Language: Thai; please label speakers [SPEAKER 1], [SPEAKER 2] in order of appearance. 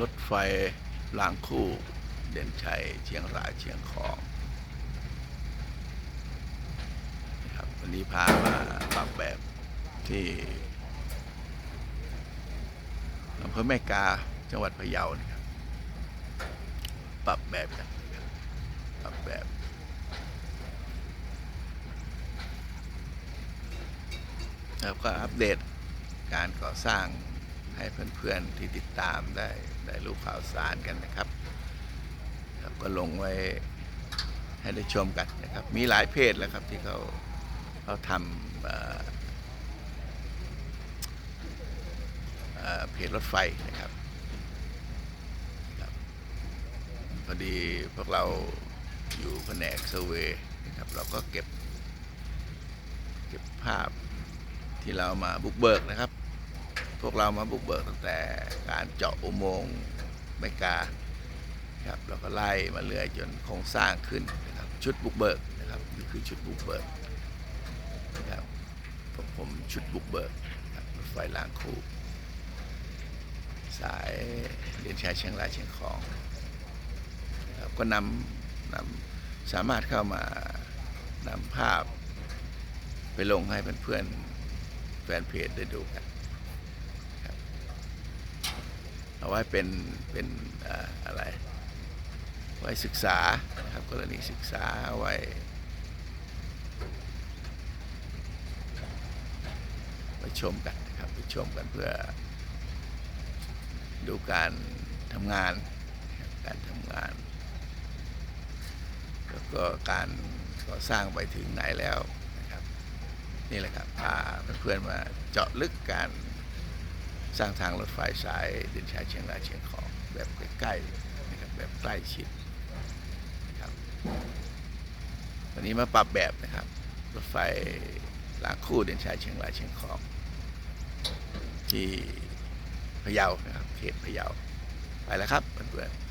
[SPEAKER 1] รถไฟรางคู่ เด่นชัยเชียงรายเชียงของนะครับวันนี้พามาปรับแบบที่อำเภอแม่กาจังหวัดพะเยานะครับปรับแบบกันะครับปรับแบบแล้วก็อัปเดตการก่อสร้างให้เพื่อนๆที่ติดตามได้ ได้รู้ข่าวสารกันนะครับครับ ก็ลงไว้ให้ได้ชมกันนะครับ มีหลายเพจแล้วครับที่เขาเขาทำเเเพจรถไฟนะครับครับพอดีพวกเราอยู่แผนกเซอร์เวย์นะครับ เราก็เก็บ เก็บภาพที่เรามาบุกเบิกนะครับ พวกเรามาบุกเบิกตั้งแต่การเจาะอุโมงค์ไม่กาครับแล้วก็ไล่มาเรื่อยจนโครงสร้างขึ้นนะครับชุดบุกเบิกนะครับนี่คือชุดบุกเบิกนะครับผมชุดบุกเบิกนะครับรถไฟรางคู่ สายเลียนชายเชียงรายเชียงของครับก็นำนำสามารถเข้ามานำภาพไปลงให้เพื่อนๆแฟนเพจได้ดูกันครับ เอาไว้เป็นเป็นอะไร ไว้ศึกษาครับกรณีศึกษาไว้ไปชมกันนะครับไปชมกันเพื่อดูการทำงานการทำงาน แล้วก็การก่อสร้างไปถึงไหนแล้วนะครับ นี่แหละครับพาเพื่อนๆมาเจาะลึกการ สร้างทางรถไฟสายเดินชายเชียงรายเชียงของแบบใกล้ๆนะครับแบบใกล้ชิดนะครับวันนี้มาปรับแบบนะครับรถไฟรางคู่เดินชายเชียงรายเชียงของที่พะเยานะครับเขตพะเยาไปแล้วครับเพื่อนๆ